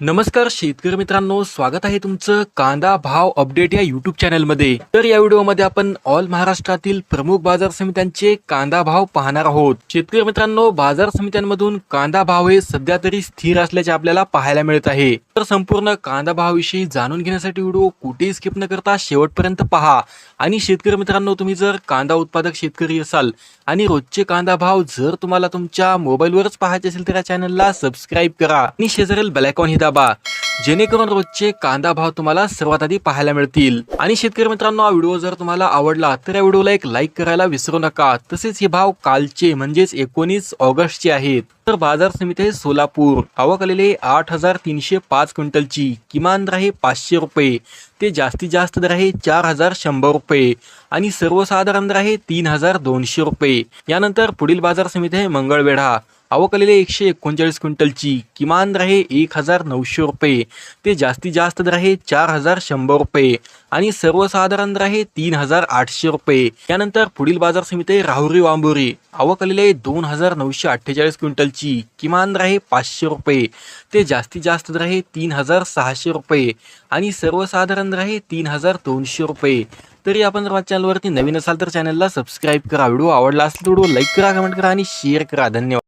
नमस्कार शेतकरी मित्रांनो स्वागत आहे तुमचं कांदा भाव अपडेट या युट्यूब चॅनलमध्ये तर या व्हिडिओमध्ये आपण ऑल महाराष्ट्रातील प्रमुख बाजार समित्यांचे कांदा भाव पाहणार आहोत. शेतकरी मित्रांनो बाजार समित्यांमधून कांदा भाव हे सध्या तरी स्थिर असल्याचे आपल्याला पाहायला मिळत आहे. तर संपूर्ण कांदा भावाविषयी जाणून घेण्यासाठी व्हिडिओ कुठेही स्किप न करता शेवटपर्यंत पहा. आणि शेतकरी मित्रांनो तुम्ही जर कांदा उत्पादक शेतकरी असाल आणि रोजचे कांदा भाव जर तुम्हाला तुमच्या मोबाईलवरच पाहायचे असेल तर या चॅनलला सबस्क्राईब करा. आणि शेजारील बेलायकॉन हे दाबा जेणेकरून रोजचे कांदा भाव तुम्हाला सर्वात आधी पाहायला मिळतील. आणि शेतकरी मित्रांनो हा व्हिडिओ जर तुम्हाला आवडला तर या व्हिडिओला एक लाईक करायला विसरू नका. तसेच हे भाव कालचे म्हणजेच एकोणीस ऑगस्टचे आहेत. तर बाजार समिती आहे सोलापूर. आवक आलेले आठ हजार तीनशे पाच क्विंटलची. किमान दर आहे पाचशे रुपये. ते जास्तीत जास्त दर आहे चार हजार शंभर रुपये. आणि सर्वसाधारण दर आहे तीन हजार दोनशे रुपये. यानंतर पुढील बाजार समिती आहे मंगळवेढा. अवकलेले एकशे एकोणचाळीस क्विंटलची किमान दर आहे एक हजार नऊशे रुपये. ते जास्तीत जास्त दर आहे चार हजार शंभर रुपये आणि सर्वसाधारण दर आहे तीन हजार आठशे रुपये. त्यानंतर पुढील बाजार समिती आहे राहुरी वांबोरी आवक आहे दोन हजार नऊशे अठ्ठेचाळीस क्विंटलची किमान दर आहे पाचशे रुपये. ते जास्तीत जास्त दर आहे तीन हजार सहाशे रुपये आणि सर्वसाधारण दर आहे तीन हजार दोनशे रुपये. तरी आपण जर चॅनलवरती नवीन असाल तर चॅनलला सबस्क्राईब करा. व्हिडिओ आवडला असेल तर व्हिडिओ लाईक करा कमेंट करा आणि शेअर करा. धन्यवाद.